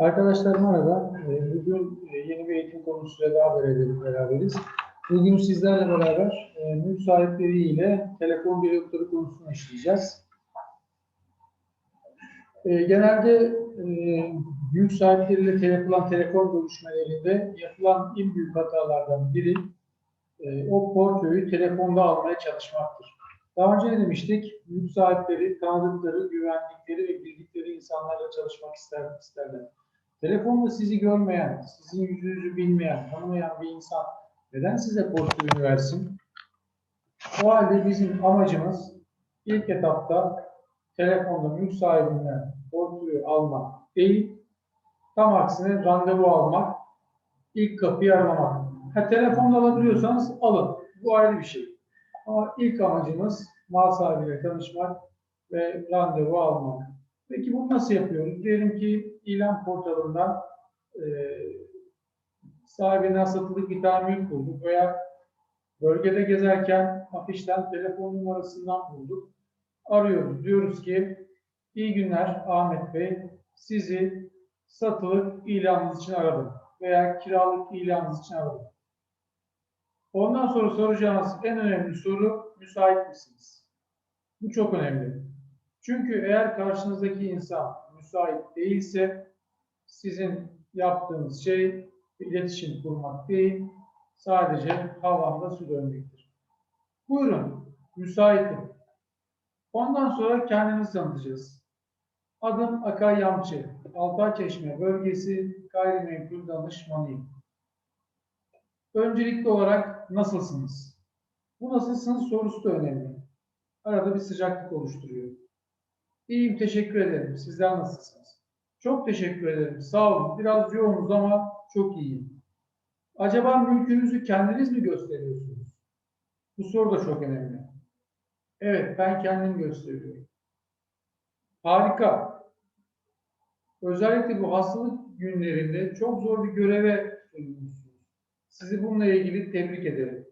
Arkadaşlar merhaba. Ee, Bugün e, yeni bir eğitim konusuyla daha beraber- beraberiz. Bugün sizlerle beraber e, mülk sahipleriyle telefon diyalogları konusunu işleyeceğiz. E, Genelde e, mülk sahipleriyle yapılan telefon görüşmelerinde yapılan en büyük hatalardan biri e, o portföyü telefonda almaya çalışmaktır. Daha önce ne demiştik? Mülk sahipleri, tanıdıkları, güvenlikleri ve bildikleri insanlarla çalışmak ister, isterler. Telefonda sizi görmeyen, sizin yüzünüzü bilmeyen, tanımayan bir insan neden size portföyünü versin? O halde bizim amacımız ilk etapta telefonda mülk sahibinden portföyü almak değil, tam aksine randevu almak, ilk kapıyı aramamak. Ha, telefonda alabiliyorsanız alın. Bu ayrı bir şey. Ama ilk amacımız mal sahibiyle tanışmak ve randevu almak. Peki bunu nasıl yapıyoruz? Diyelim ki ilan portalından e, sahibinden satılık mülk bulduk veya bölgede gezerken afişten telefon numarasından bulduk. Arıyoruz. Diyoruz ki iyi günler Ahmet Bey. Sizi satılık ilanınız için aradım veya kiralık ilanınız için aradım. Ondan sonra soracağınız en önemli soru müsait misiniz? Bu çok önemli. Çünkü eğer karşınızdaki insan müsait değilse sizin yaptığınız şey iletişim kurmak değil, sadece havanda su dönmektir. Buyurun, müsaitim. Ondan sonra kendimizi tanıtacağız. Adım Akay Yamçı, Altayçeşme bölgesi gayrimenkul danışmanıyım. Öncelikli olarak nasılsınız? Bu nasılsınız sorusu da önemli. Arada bir sıcaklık oluşturuyor. İyiyim, teşekkür ederim. Sizler nasılsınız? Çok teşekkür ederim. Sağ olun. Biraz yoğunuz ama çok iyiyim. Acaba mülkünüzü kendiniz mi gösteriyorsunuz? Bu soru da çok önemli. Evet, ben kendim gösteriyorum. Harika. Özellikle bu hastalık günlerinde çok zor bir göreve sorumlusunuz. Sizi bununla ilgili tebrik ederim.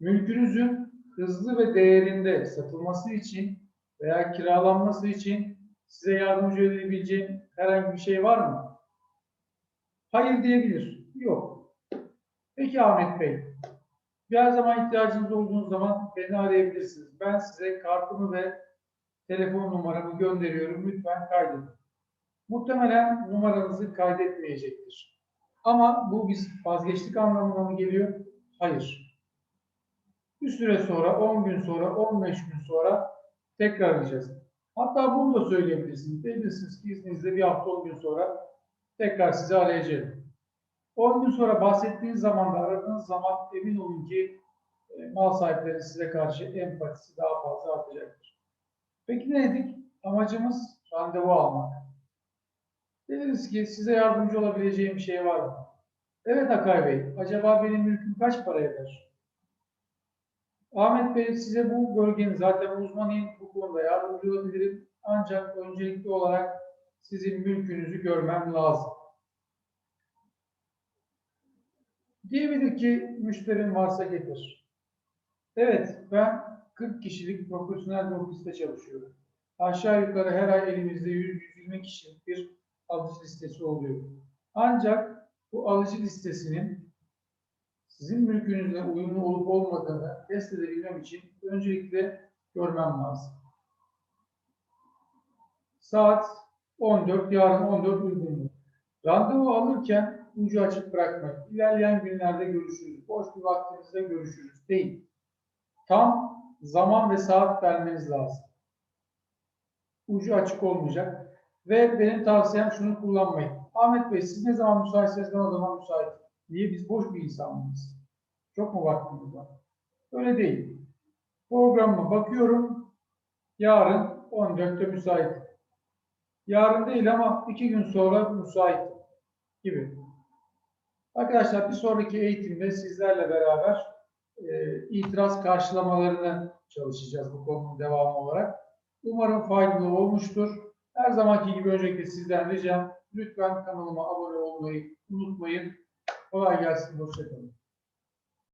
Mülkünüzün hızlı ve değerinde satılması için veya kiralanması için size yardımcı edebileceğim herhangi bir şey var mı? Hayır diyebilir. Yok. Peki Ahmet Bey. Bir her zaman ihtiyacınız olduğunuz zaman beni arayabilirsiniz. Ben size kartımı ve telefon numaramı gönderiyorum. Lütfen kaydedin. Muhtemelen numaranızı kaydetmeyecektir. Ama bu biz vazgeçtik anlamına mı geliyor? Hayır. Bir süre sonra, 10 gün sonra, 15 gün sonra tekrar arayacağız. Hatta bunu da söyleyebilirsiniz. Diyebilirsiniz ki izninizle bir hafta 10 gün sonra tekrar sizi arayacağım. 10 gün sonra bahsettiğiniz zaman da aradığınız zaman emin olun ki e, mal sahipleri size karşı empatisi daha fazla artacaktır. Peki ne dedik? Amacımız randevu almak. Dediniz ki size yardımcı olabileceğim bir şey var mı? Evet Akay Bey, acaba benim mülküm kaç para eder? Ahmet Bey size bu bölgenin zaten uzmanıyım bu konuda yardımcı olabilirim. Ancak öncelikli olarak sizin mülkünüzü görmem lazım. Diyebilir ki müşterim varsa getir. Evet ben 40 kişilik profesyonel bir ofiste çalışıyorum. Aşağı yukarı her ay elimizde 100-120 kişilik bir alıcı listesi oluyor. Ancak bu alıcı listesinin sizin mülkünüzle uyumlu olup olmadığını test edebilmem için öncelikle görmem lazım. Saat 14, yarın 14 uygunlu. Randevu alırken ucu açık bırakmayın. İlerleyen günlerde görüşürüz. Boş bir vaktinizde görüşürüz değil. Tam zaman ve saat vermeniz lazım. Ucu açık olmayacak. Ve benim tavsiyem şunu kullanmayın. Ahmet Bey siz ne zaman müsaitseniz ben o zaman müsaitim. Niye? Biz boş bir insan mıyız? Çok mu vaktimiz var? Öyle değil. Programıma bakıyorum. Yarın 14'te müsait. Yarın değil ama iki gün sonra müsait gibi. Arkadaşlar bir sonraki eğitimde sizlerle beraber e, itiraz karşılamalarını çalışacağız bu konunun devamı olarak. Umarım faydalı olmuştur. Her zamanki gibi öncelikle sizden ricam lütfen kanalıma abone olmayı unutmayın. Kolay gelsin, hoşçakalın.